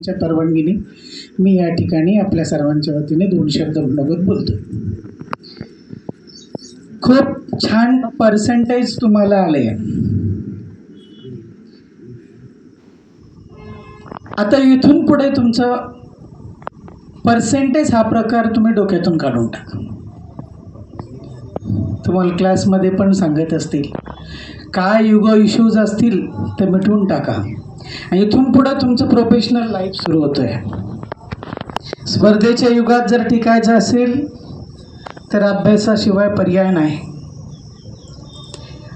च्या परवानगीने मी या ठिकाणी आपल्या सर्वांच्या वतीने दोन शब्द म्हणत बोलतो. खूप छान पर्सेंटेज तुम्हाला आले आता इथून पुढे तुमचं पर्सेंटेज हा प्रकार तुम्ही डोक्यातून काढून टाका. तुम्हाला क्लासमध्ये पण सांगत असतील काय युग इश्यूज असतील ते मिटवून टाका. आणि इथून पुढं तुमचं प्रोफेशनल लाईफ सुरू होतं आहे स्पर्धेच्या युगात जर टिकायचं असेल तर अभ्यासाशिवाय पर्याय नाही.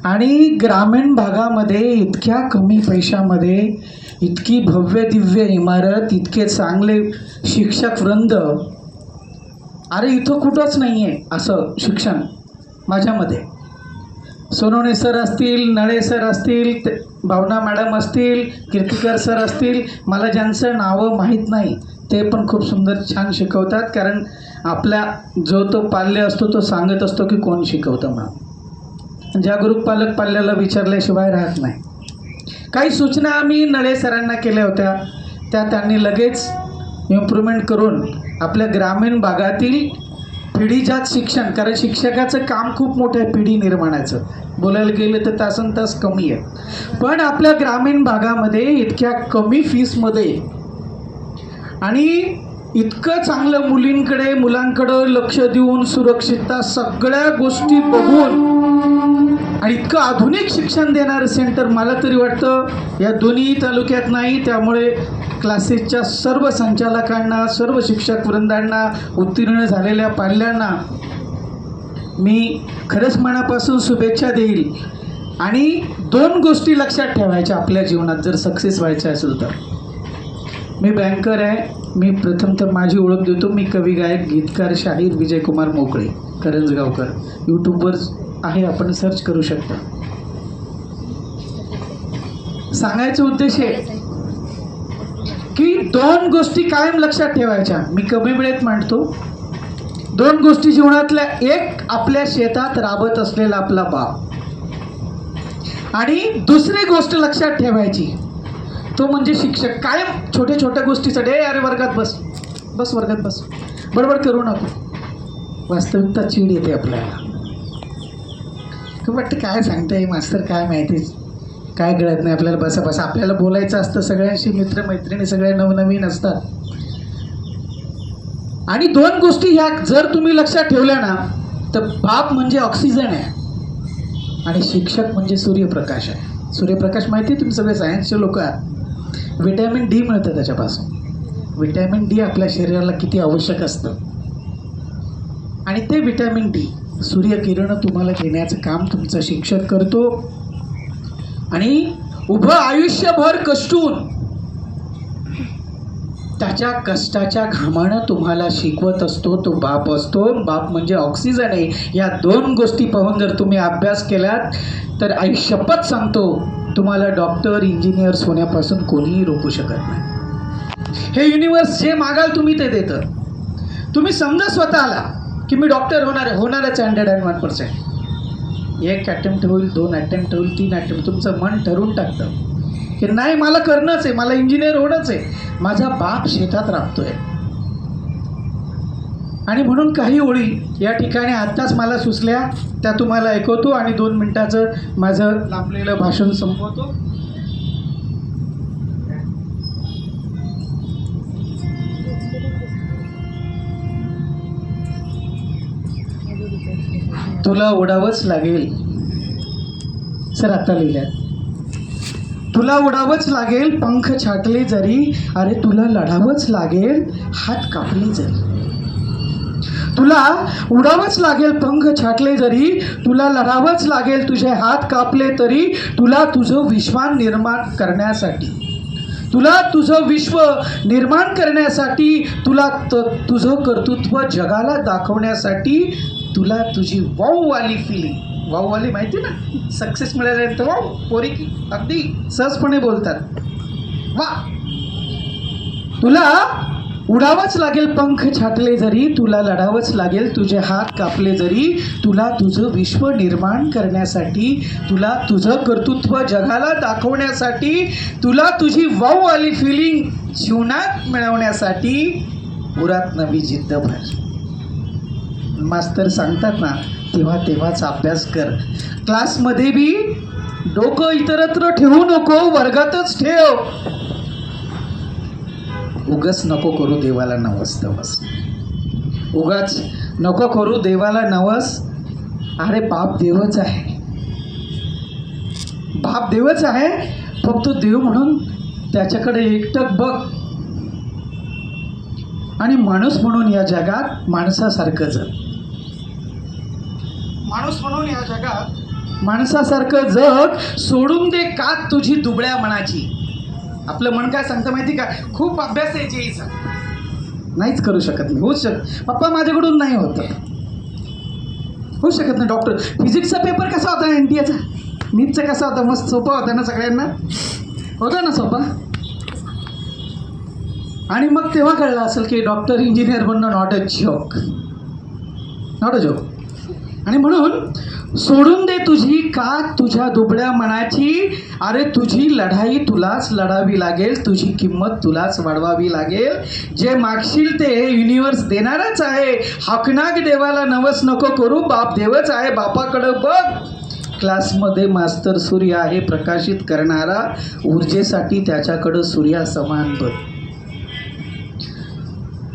आणि ग्रामीण भागामध्ये इतक्या कमी पैशामध्ये इतकी भव्य दिव्य इमारत इतके चांगले शिक्षक वृंद अरे इथं कुठंच नाही आहे असं शिक्षण माझ्यामध्ये. सोनवणे सर असतील नळे सर असतील ते- भावना मॅडम असतील कीर्तिकर सर असतील मला ज्यांचं नावं माहीत नाही ते पण खूप सुंदर छान शिकवतात. कारण आपल्या जो तो पाल्य असतो तो सांगत असतो की कोण शिकवतं म्हणून. ज्या ग्रुप पालक पाल्याला विचारल्याशिवाय राहत नाही. काही सूचना आम्ही नळे सरांना केल्या होत्या. त्या त्यांनी लगेच इम्प्रूव्हमेंट करून आपल्या ग्रामीण भागातील पिढीजात शिक्षण कारण शिक्षकाचं काम खूप मोठं आहे पिढी निर्माणाचं. बोलायला गेलं तर तासन तास कमी आहे. पण आपल्या ग्रामीण भागामध्ये इतक्या कमी फीसमध्ये आणि इतकं चांगलं मुलींकडे मुलांकडं लक्ष देऊन सुरक्षितता सगळ्या गोष्टी बघून आणि इतकं आधुनिक शिक्षण देणारं सेंटर मला तरी वाटतं या दोन्ही तालुक्यात नाही त्यामुळे क्लासेसच्या सर्व संचालकांना सर्व शिक्षक वृंदांना उत्तीर्ण झालेल्या पाल्यांना मी खरंच मनापासून शुभेच्छा देईल. आणि दोन गोष्टी लक्षात ठेवायच्या आपल्या जीवनात जर सक्सेस व्हायचं असेल तर. मी बँकर आहे मी प्रथम तर माझी ओळख देतो मी कवी गायक गीतकार शाहीर विजयकुमार मोकळे करंजगावकर. यूट्यूबवर आहे आपण सर्च करू शकता. सांगायचा उद्देश आहे की दोन गोष्टी कायम लक्षात ठेवायच्या. मी कमी वेळेत मांडतो. दोन गोष्टी जीवनातल्या एक आपल्या शेतात राबत असलेला आपला बाप. आणि दुसरी गोष्ट लक्षात ठेवायची. तो म्हणजे शिक्षक. कायम छोट्या छोट्या गोष्टीसाठी अरे वर्गात बस. बस वर्गात बस. बडबड करू नको. वास्तविकता चीड येते आपल्याला. वाटतं काय सांगताय मास्तर काय माहिती? काय कळत नाही आपल्याला बसा बसा. आपल्याला बोलायचं असतं सगळ्यांशी मित्रमैत्रिणी सगळ्या नवनवीन असतात. आणि दोन गोष्टी ह्या जर तुम्ही लक्षात ठेवल्या ना तर बाप म्हणजे ऑक्सिजन आहे. आणि शिक्षक म्हणजे सूर्यप्रकाश आहे. सूर्यप्रकाश माहिती आहे तुम्ही सगळे सायन्सचे लोक आहात. विटॅमिन डी मिळतं त्याच्यापासून. विटॅमिन डी आपल्या शरीराला किती आवश्यक असतं. आणि ते विटॅमिन डी सूर्यकिरण तुम्हाला देण्याचं काम तुमचा शिक्षक करतो. आणि उभं आयुष्यभर कष्टून त्याच्या कष्टाच्या घामानं तुम्हाला शिकवत असतो तो बाप असतो. बाप म्हणजे ऑक्सिजन आहे. या दोन गोष्टी पाहून जर तुम्ही अभ्यास केलात तर आई शपथ सांगतो तुम्हाला डॉक्टर इंजिनियर्स होण्यापासून कोणीही रोखू शकत नाही. हे युनिवर्स जे मागाल तुम्ही ते देतं. तुम्ही समजा स्वतःला की मी डॉक्टर होणार आहे होणारच हंड्रेड अँड वन पर्सेंट एक अटेम्प्ट होईल दोन अटेम्प्ट होईल तीन अटेम्प्ट तुमचं मन ठरवून टाकतं. की नाही मला करणंच आहे मला इंजिनियर होणंच आहे. माझा बाप शेतात राबतोय. आणि म्हणून काही ओळी या ठिकाणी आत्ताच मला सुचल्या त्या तुम्हाला ऐकवतो आणि दोन मिनटाचं माझं लांबलेलं भाषण संपवतो. तुला उडावंच लागेल. सर आता लिहिल्यात तुला उडावंच लागेल पंख छाटले जरी अरे तुला लढावंच लागेल हात कापले जरी. तुला उडावंच लागेल पंख छाटले जरी तुला लढावंच लागेल तुझे हात कापले तरी तुला तुझं विश्वान निर्माण करण्यासाठी. तुला तुझं विश्व निर्माण करण्यासाठी तुला तुझं कर्तृत्व जगाला दाखवण्यासाठी तुला तुझी वाऊवाली फिलिंग वाऊवाली माहिती ना? सक्सेस मिळाल्यानंतर वाऊ पोरी अगदी सहजपणे बोलतात. वा. तुला उडावंच लागेल पंख छाटले जरी तुला लढावंच लागेल तुझे हात कापले जरी तुला तुझं विश्व निर्माण करण्यासाठी तुला तुझं कर्तृत्व जगाला दाखवण्यासाठी तुला तुझी वाऊ आली फिलिंग जीवनात मिळवण्यासाठी पुरात नवी जिद्द भर. मास्तर सांगतात ना तेव्हा तेव्हाच अभ्यास कर. क्लासमध्ये बी डोकं इतरत्र ठेवू नको वर्गातच ठेव. उगाच नको करू देवाला नवस तवस. उगाच नको करू देवाला नवस. अरे बाप देवच आहे. बाप देवच आहे फक्त देव म्हणून त्याच्याकडे एकटक बघ. आणि माणूस म्हणून या जगात माणसासारखं जग. माणूस म्हणून या जगात माणसासारखं जग सोडून दे का तुझी दुबळ्या मनाची. आपलं मन काय सांगतं माहिती का? खूप अभ्यास आहे जेईचा. नाहीच करू शकत नाही होऊच शकत. पप्पा माझ्याकडून नाही होत. होऊ शकत नाही डॉक्टर फिजिक्सचा पेपर कसा होता? एन टी एचा नीटचा कसा होता? मस्त सोपा होता ना सगळ्यांना? होता ना सोपा? आणि मग तेव्हा कळलं असेल की डॉक्टर इंजिनियर बनणं not a joke not a joke आणि म्हणून सोडून दे तुझी का तुझ्या दुबळ्या मनाची अरे तुझी लढाई तुलाच लढावी लागेल तुझी किंमत तुलाच वाढवावी लागेल. जे मागशील ते युनिवर्स देणारच आहे. हाकनाक देवाला नवस नको करू बाप देवच आहे बापाकडं बघ. क्लासमध्ये मास्तर सूर्य आहे प्रकाशित करणारा. ऊर्जेसाठी त्याच्याकडं सूर्या समान बघ.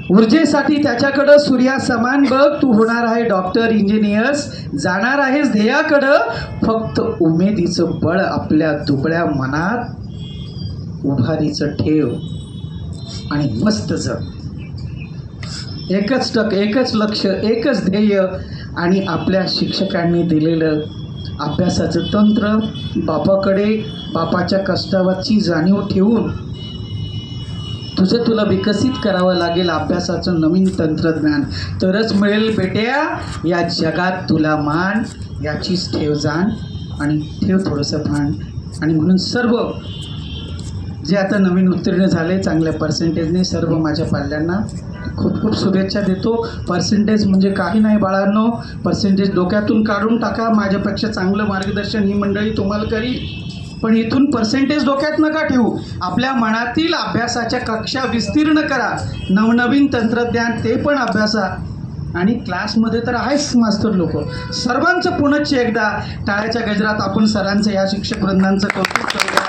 ऊर्जेसाठी त्याच्याकडं सूर्या समान बघ तू होणार आहे डॉक्टर इंजिनियर्स जाणार आहेस ध्येयाकडं. फक्त उमेदीचं बळ आपल्या दुबळ्या मनात उभारीचं ठेव आणि मस्त जग. एकच टक एकच लक्ष एकच ध्येय आणि आपल्या शिक्षकांनी दिलेलं अभ्यासाचं तंत्र बापाकडे बापाच्या कष्टावरची जाणीव ठेवून तुझं तुला विकसित करावं लागेल अभ्यासाचं नवीन तंत्रज्ञान. तरच मिळेल बेट्या. या जगात तुला मान याचीच ठेव जाण आणि ठेव थोडंसं भान. आणि म्हणून सर्व जे आता नवीन उत्तीर्ण झाले चांगल्या पर्सेंटेजने सर्व माझ्या पाल्यांना खूप खूप शुभेच्छा देतो. पर्सेंटेज म्हणजे काही नाही बाळांनो. पर्सेंटेज डोक्यातून काढून टाका. माझ्यापेक्षा चांगलं मार्गदर्शन ही मंडळी तुम्हाला करील. पण इथून पर्सेंटेज डोक्यात नका ठेवू. आपल्या मनातील अभ्यासाच्या कक्षा विस्तीर्ण करा. नवनवीन तंत्रज्ञान ते पण अभ्यासा. आणि क्लासमध्ये तर आहेच मास्तर लोक. सर्वांचं पुनश्च एकदा टाळ्याच्या गजरात आपण सरांचं या शिक्षक वृंदांचं कौतुक करूया.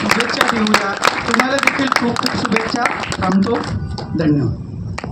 शुभेच्छा देऊया. तुम्हाला देखील खूप खूप शुभेच्छा. थांबतो. धन्यवाद.